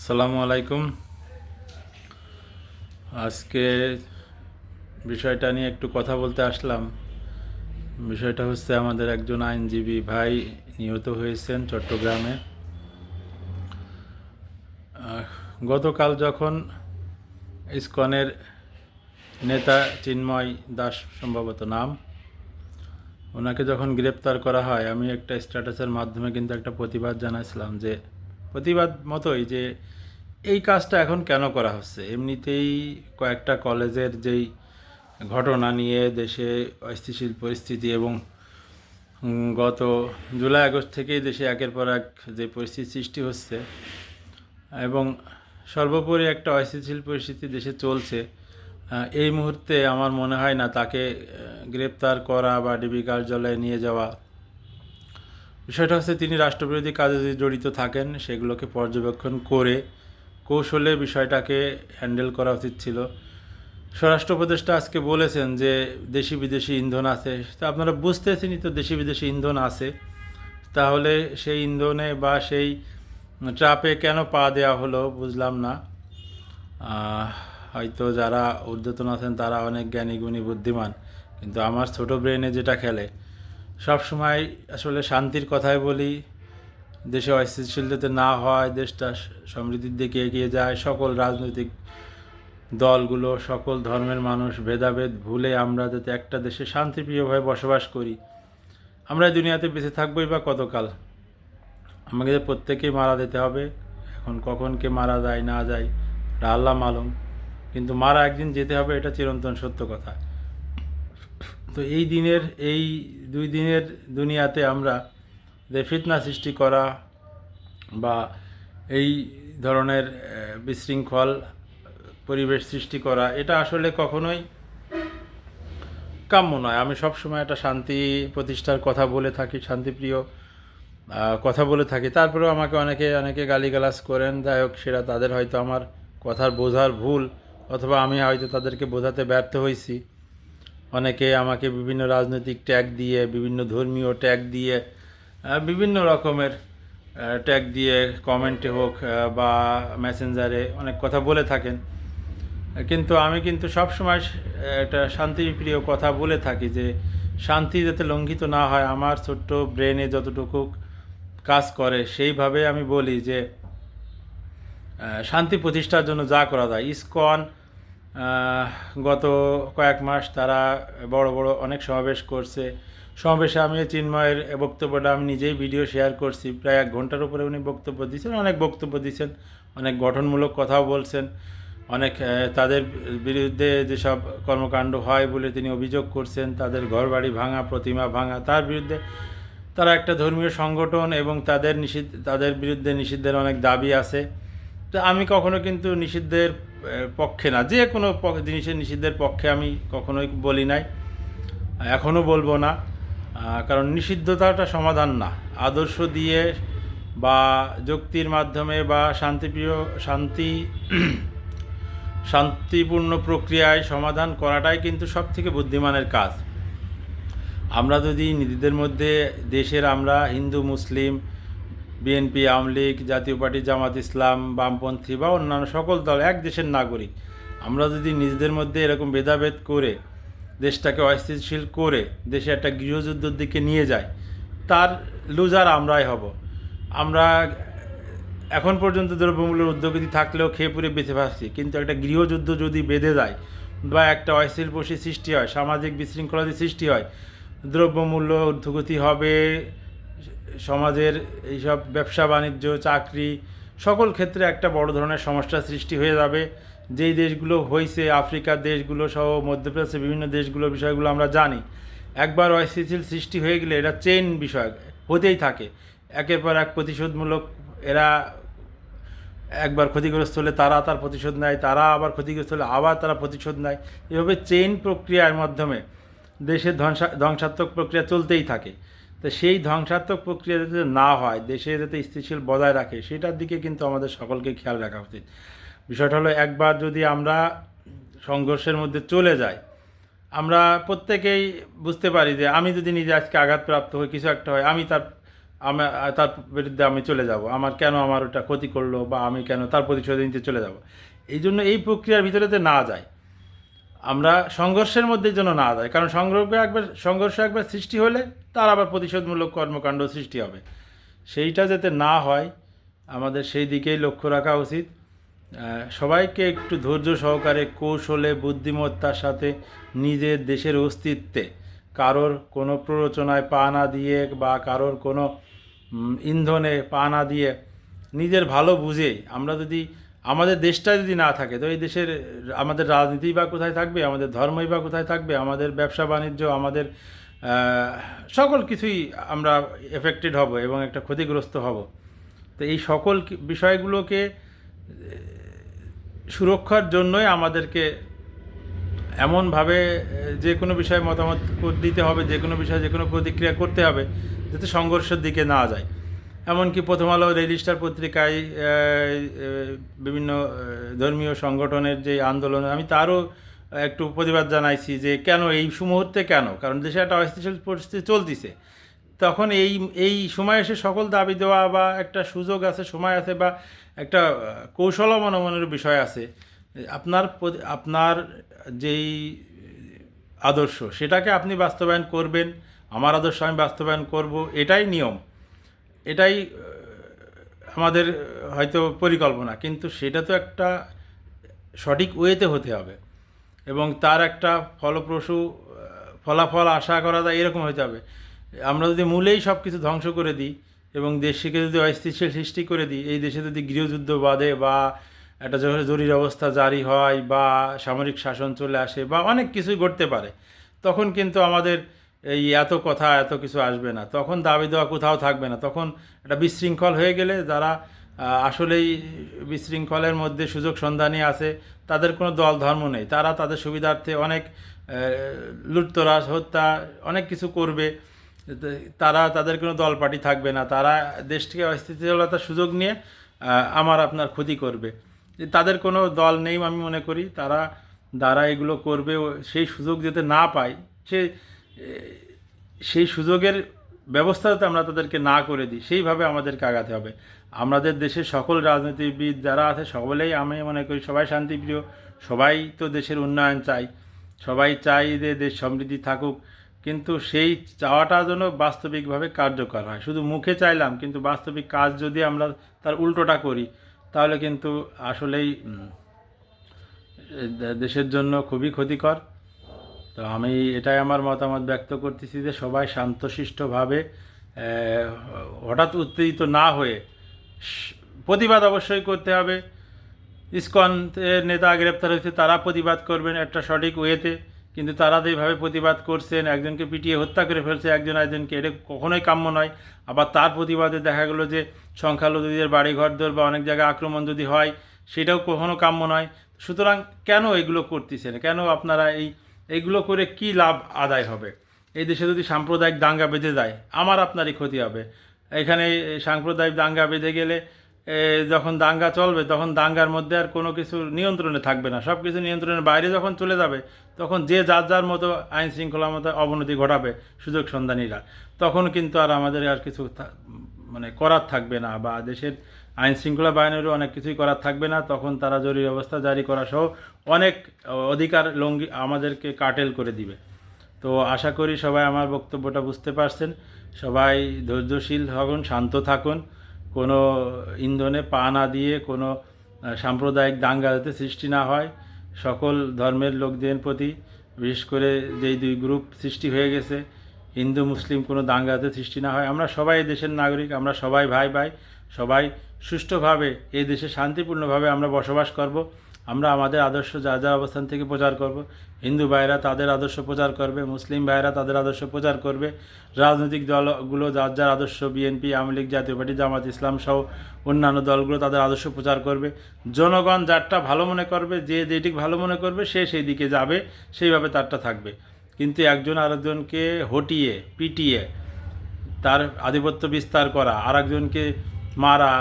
আসসালামু আলাইকুম। আজকে বিষয়টা নিয়ে একটু কথা বলতে আসলাম। বিষয়টা হচ্ছে আমাদের একজন আইনজীবী ভাই নিহত হয়েছেন চট্টগ্রামে। গতকাল যখন ইসকনের নেতা চিন্ময় দাস সম্ভবত নাম, ওনাকে যখন গ্রেপ্তার করা হয়, আমি একটা স্ট্যাটাসের মাধ্যমে কিন্তু একটা প্রতিবাদ জানাইছিলাম যে প্রতিবাদ মতোই যে এই কাজটা এখন কেন করা হচ্ছে? এমনিতেই কয়েকটা কলেজের যেই ঘটনা নিয়ে দেশে অস্থিতিশীল পরিস্থিতি এবং গত জুলাই আগস্ট থেকেই দেশে একের পর এক যে পরিস্থিতি সৃষ্টি হচ্ছে এবং সর্বোপরি একটা অস্থিতিশীল পরিস্থিতি দেশে চলছে এই মুহূর্তে আমার মনে হয় না তাকে গ্রেপ্তার করা বা ডিবি কার্যালয়ে নিয়ে যাওয়া বিষয়টা হচ্ছে তিনি রাষ্ট্রবিরোধী কাজে যদি জড়িত থাকেন, সেগুলোকে পর্যবেক্ষণ করে কৌশলে বিষয়টাকে হ্যান্ডেল করা উচিত ছিল। স্বরাষ্ট্র উপদেষ্টা আজকে বলেছেন যে দেশি বিদেশি ইন্ধন আছে। তা আপনারা বুঝতেছেনই তো দেশি বিদেশি ইন্ধন আছে। তাহলে সেই ইন্ধনে বা সেই ট্রাপে কেন পা দেওয়া হলো বুঝলাম না। হয়তো যারা ঊর্ধ্বতন আছেন তারা অনেক জ্ঞানী গুণী, বুদ্ধিমান। কিন্তু আমার ছোট ব্রেনে যেটা খেলে সব সময় আসলে শান্তির কথাই বলি। দেশে অস্থিতিশীল যাতে না হয়, দেশটা সমৃদ্ধির দিকে এগিয়ে যায়। সকল রাজনৈতিক দলগুলো, সকল ধর্মের মানুষ ভেদাভেদ ভুলে আমরা যাতে একটা দেশে শান্তিপ্রিয়ভাবে বসবাস করি। আমরা দুনিয়াতে বেঁচে থাকবোই বা কতকাল? আমাকে প্রত্যেকেই মারা দিতে হবে। এখন কখন কে মারা যায়, না যায় আল্লাহ মালুম। কিন্তু মারা একদিন যেতে হবে, এটা চিরন্তন সত্য কথা। তো এই দিনের এই দুই দিনের দুনিয়াতে আমরা যে ফিতনা সৃষ্টি করা বা এই ধরনের বিশৃঙ্খল পরিবেশ সৃষ্টি করা, এটা আসলে কখনোই কাম্য নয়। আমি সবসময় একটা শান্তি প্রতিষ্ঠার কথা বলে থাকি, শান্তিপ্রিয় কথা বলে থাকি। তারপরেও আমাকে অনেকে অনেকে গালিগালাজ করেন, যাই হোক সেটা তাদের হয়তো আমার কথার বোঝার ভুল, অথবা আমি হয়তো তাদেরকে বোঝাতে ব্যর্থ হয়েছি অনেকে আমাকে বিভিন্ন রাজনৈতিক ট্যাগ দিয়ে, বিভিন্ন ধর্মীয় ট্যাগ দিয়ে বিভিন্ন রকমের ট্যাগ দিয়ে কমেন্টে হোক বা মেসেঞ্জারে অনেক কথা বলে থাকেন। কিন্তু আমি কিন্তু সবসময় একটা শান্তিপ্রিয় কথা বলে থাকি যে, শান্তি যাতে লঙ্ঘিত না হয়, আমার ছোট্ট ব্রেনে যতটুকু কাজ করে, সেইভাবে আমি বলি যে শান্তি প্রতিষ্ঠার জন্য যা করা যায়, ইসকন গত কয়েক মাস তারা বড় বড় অনেক সমাবেশ করছে। সমাবেশে আমি চিন্ময়ের বক্তব্যটা আমি নিজেই ভিডিও শেয়ার করছি। প্রায় এক ঘণ্টার উপরে উনি বক্তব্য দিয়েছেন, অনেক বক্তব্য দিয়েছেন, অনেক গঠনমূলক কথাও বলছেন। অনেক তাদের বিরুদ্ধে যেসব কর্মকাণ্ড হয় বলে তিনি অভিযোগ করছেন, তাদের ঘরবাড়ি ভাঙা, প্রতিমা ভাঙা, তার বিরুদ্ধে তারা একটা ধর্মীয় সংগঠন এবং তাদের নিষিদ্ধ, তাদের বিরুদ্ধে নিষিদ্ধের অনেক দাবি আছে। তো আমি কখনো কিন্তু নিষিদ্ধের পক্ষে না। যে কোনো জিনিসের নিষিদ্ধের পক্ষে আমি কখনোই বলি নাই এখনও বলব না। কারণ নিষিদ্ধতাটা সমাধান না। আদর্শ দিয়ে বা যুক্তির মাধ্যমে বা শান্তিপ্রিয়, শান্তি, শান্তিপূর্ণ প্রক্রিয়ায় সমাধান করাটাই কিন্তু সব থেকে বুদ্ধিমানের কাজ। আমরা যদি নিজেদের মধ্যে, দেশের আমরা Hindu, Muslim BNP, Awami League, Jatiya party, Jamaat ইসলাম, বামপন্থী বা অন্যান্য সকল দল এক দেশের নাগরিক। আমরা যদি নিজেদের মধ্যে এরকম ভেদাভেদ করে, দেশটাকে অস্থিতিশীল করে, দেশে একটা গৃহযুদ্ধের দিকে নিয়ে যায় তার লুজার আমরাই হব। আমরা এখন পর্যন্ত দ্রব্যমূল্যের উদ্যোগতি থাকলেও খেয়ে পুরে বেঁচে পাচ্ছি কিন্তু একটা গৃহযুদ্ধ যদি বেঁধে যায় বা একটা অস্থির পশি সৃষ্টি হয়, সামাজিক বিশৃঙ্খলাদি সৃষ্টি হয়, দ্রব্যমূল্য ঊর্ধ্বগতি হবে সমাজের এইসব ব্যবসা, বাণিজ্য, চাকরি সকল ক্ষেত্রে একটা বড় ধরনের সমস্যা সৃষ্টি হয়ে যাবে। যেই দেশগুলো হয়েছে আফ্রিকার দেশগুলো সহ মধ্যপ্রাচ্যের বিভিন্ন দেশগুলোর বিষয়গুলো আমরা জানি, একবার অস্থিতিশীল সৃষ্টি হয়ে গেলে এটা চেইন বিষয় হতেই থাকে। একের পর এক প্রতিশোধমূলক এরা একবার ক্ষতিগ্রস্ত হলে তারা তার প্রতিশোধ নেয়, তারা আবার ক্ষতিগ্রস্ত হলে আবার তারা প্রতিশোধ নেয়। এভাবে চেইন প্রক্রিয়ার মাধ্যমে দেশের ধ্বংসা, ধ্বংসাত্মক প্রক্রিয়া চলতেই থাকে। তো সেই ধ্বংসাত্মক প্রক্রিয়া যাতে না হয়, দেশে যাতে স্থিতিশীল বজায় রাখে, সেটার দিকে কিন্তু আমাদের সকলকে খেয়াল রাখা উচিত। বিষয়টা হলো, একবার যদি আমরা সংঘর্ষের মধ্যে চলে যাই, আমরা প্রত্যেকেই বুঝতে পারি যে আমি যদি নিজে আজকে আঘাতপ্রাপ্ত হই, কিছু একটা হয়, আমি তার আমি, তার বিরুদ্ধে আমি চলে যাব, আমার কেন আমার ওটা ক্ষতি করল বা আমি কেন তার প্রতিশোধ নিতে চলে যাব? এই জন্য এই প্রক্রিয়ার ভিতরেতে না যায় আমরা সংঘর্ষের মধ্যে যেন না যায়। কারণ সংঘর্ষ একবার সংঘর্ষ একবার সৃষ্টি হলে তার আবার প্রতিশোধমূলক কর্মকাণ্ড সৃষ্টি হবে। সেইটা যাতে না হয়, আমাদের সেই দিকেই লক্ষ্য রাখা উচিত। সবাইকে একটু ধৈর্য সহকারে কৌশলে, বুদ্ধিমত্তার সাথে নিজের দেশের অস্তিত্বে কারোর কোনো প্ররোচনায় পা না দিয়ে বা কারোর কোনো ইন্ধনে পা না দিয়ে নিজের ভালো বুঝে আমরা যদি আমাদের দেশটা যদি না থাকে, তো এই দেশের, আমাদের রাজনীতি বা কোথায় থাকবে, আমাদের ধর্মই বা কোথায় থাকবে, আমাদের ব্যবসা বাণিজ্য, আমাদের সকল কিছুই আমরা এফেক্টেড হব এবং একটা ক্ষতিগ্রস্ত হব। তো এই সকল বিষয়গুলোকে সুরক্ষার জন্যই আমাদেরকে এমনভাবে যে কোনো বিষয়ে মতামত দিতে হবে, যে কোনো বিষয়ে যে কোনো প্রতিক্রিয়া করতে হবে, যাতে সংঘর্ষের দিকে না যায়। এমনকি প্রথম আলো রেজিস্টার পত্রিকায় বিভিন্ন ধর্মীয় সংগঠনের যে আন্দোলন, আমি তারও একটু প্রতিবাদ জানাইছি যে কেন এই মুহূর্তে কেন? কারণ দেশে একটা অস্থিতিশীল পরিস্থিতি চলতেছে। তখন এই এই সময় এসে সকল দাবি দেওয়া বা একটা সুযোগ আছে, সময় আছে বা একটা কৌশল অবলম্বনের বিষয় আছে, আপনার আপনার যেই আদর্শ, সেটাকে আপনি বাস্তবায়ন করবেন, আমার আদর্শ আমি বাস্তবায়ন করব, এটাই নিয়ম। এটাই আমাদের হয়তো পরিকল্পনা, কিন্তু সেটা তো একটা সঠিক ওয়েতে হতে হবে। এবং তার একটা ফলপ্রসূ ফলাফল আশা করা যায় এরকম হতে হবে। আমরা যদি মূলেই সব কিছু ধ্বংস করে দিই এবং দেশকে যদি অস্থিতিশীল সৃষ্টি করে দিই, এই দেশে যদি গৃহযুদ্ধ বাঁধে বা একটা জরুরি অবস্থা জারি হয় বা সামরিক শাসন চলে আসে বা অনেক কিছুই ঘটতে পারে, তখন কিন্তু আমাদের এই এত কথা, এত কিছু আসবে না। তখন দাবি দেওয়া কোথাও থাকবে না। তখন একটা বিশৃঙ্খল হয়ে গেলে যারা আসলেই বিশৃঙ্খলের মধ্যে সুযোগ সন্ধানী আছে, তাদের কোনো দল ধর্ম নেই। তারা তাদের সুবিধার্থে অনেক লুটতরাজ, হত্যা, অনেক কিছু করবে। তারা, তাদের কোনো দল পার্টি থাকবে না। তারা দেশটিকে অস্থিতিশীলতার সুযোগ নিয়ে আমার আপনার ক্ষতি করবে। তাদের কোনো দল নেই আমি মনে করি। তারা দ্বারা এগুলো করবে, সেই সুযোগ যাতে না পায়, সে সেই সুযোগের ব্যবস্থা যাতে আমরা তাদেরকে না করে দিই, সেইভাবে আমাদেরকে আগাতে হবে। আমাদের দেশের সকল রাজনীতিবিদ যারা আছে, সকলেই আমি মনে করি সবাই শান্তিপ্রিয়, সবাই তো দেশের উন্নয়ন চাই, সবাই চাই যে দেশ সমৃদ্ধি থাকুক, কিন্তু সেই চাওয়াটা যেন বাস্তবিকভাবে কার্যকর হয়। শুধু মুখে চাইলাম, কিন্তু বাস্তবিক কাজ যদি আমরা তার উল্টোটা করি, তাহলে কিন্তু আসলেই দেশের জন্য খুবই ক্ষতিকর। তো আমি এটাই আমার মতামত ব্যক্ত করতেছি যে সবাই শান্তশিষ্টভাবে হঠাৎ উত্তেজিত না হয়ে প্রতিবাদ অবশ্যই করতে হবে। ইসকন নেতা গ্রেপ্তার হয়েছে, তারা প্রতিবাদ করবেন একটা সঠিক ওয়েতে, কিন্তু তারা যেভাবে প্রতিবাদ করছেন, একজনকে পিটিয়ে হত্যা করে ফেলছে একজন একজনকে এটা কখনোই কাম্য নয়। আবার তার প্রতিবাদে দেখা গেলো যে সংখ্যালঘুদের বাড়ি ঘরদোর বা অনেক জায়গায় আক্রমণ যদি হয়, সেটাও কখনো কাম্য নয়। সুতরাং কেন এগুলো করতেছেন? কেন আপনারা এই এইগুলো করে কি লাভ আদায় হবে? এই দেশে যদি সাম্প্রদায়িক দাঙ্গা বেঁধে যায় আমার আপনারই ক্ষতি হবে। এখানে সাম্প্রদায়িক দাঙ্গা বেঁধে গেলে যখন দাঙ্গা চলবে, তখন দাঙ্গার মধ্যে আর কোনো কিছু নিয়ন্ত্রণে থাকবে না। সব কিছু নিয়ন্ত্রণের বাইরে যখন চলে যাবে, তখন যে যার যার মতো আইন শৃঙ্খলার মতো অবনতি ঘটাবে, সুযোগ সন্ধানীরা, তখন কিন্তু আর আমাদের আর কিছু মানে করার থাকবে না বা দেশের আইন শৃঙ্খলা বাহিনীরও অনেক কিছুই করার থাকবে না, তখন তারা জরুরি অবস্থা জারি করা সহ অনেক অধিকার লঙ্ঘি আমাদেরকে কাটেল করে দিবে। তো আশা করি সবাই আমার বক্তব্যটা বুঝতে পারছেন। সবাই ধৈর্যশীল থাকুন, শান্ত থাকুন। কোনো ইন্ধনে পা না দিয়ে, কোনো সাম্প্রদায়িক দাঙ্গা যাতে সৃষ্টি না হয়, সকল ধর্মের লোকদের প্রতি, বিশেষ করে যেই দুই গ্রুপ সৃষ্টি হয়ে গেছে, হিন্দু, মুসলিম কোনো দাঙ্গা যাতে সৃষ্টি না হয়। আমরা সবাই দেশের নাগরিক, আমরা সবাই ভাই ভাই সবাই সুষ্ঠুভাবে এই দেশে শান্তিপূর্ণভাবে আমরা বসবাস করব, আমরা আমাদের আদর্শ যার যা অবস্থান থেকে প্রচার করব। হিন্দু ভাইরা তাদের আদর্শ প্রচার করবে, মুসলিম ভাইরা তাদের আদর্শ প্রচার করবে। রাজনৈতিক দলগুলো যার যার আদর্শ, BNP, Awami League, Jatiya party, জামাত ইসলাম সহ অন্যান্য দলগুলো তাদের আদর্শ প্রচার করবে। জনগণ যারটা ভালো মনে করবে, যে যেটি ভালো মনে করবে, সে সেই দিকে যাবে, সেইভাবে তারটা থাকবে। কিন্তু একজন আরেকজনকে হটিয়ে, পিটিয়ে, তার আধিপত্য বিস্তার করা, আরেকজনকে মারা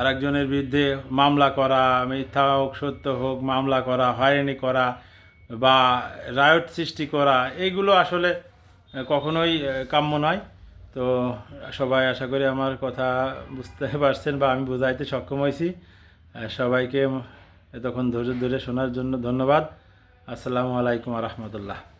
আরেকজনের বিরুদ্ধে মামলা করা, মিথ্যা হোক, সত্য হোক, মামলা করা, হয়রানি করা বা রায়ট সৃষ্টি করা এইগুলো আসলে কখনোই কাম্য নয়। তো সবাই আশা করি আমার কথা বুঝতে পারছেন বা আমি বোঝাইতে সক্ষম হয়েছি। সবাইকে এতক্ষণ ধৈর্য ধরে শোনার জন্য ধন্যবাদ। আসসালামু আলাইকুম রহমতুল্লাহ।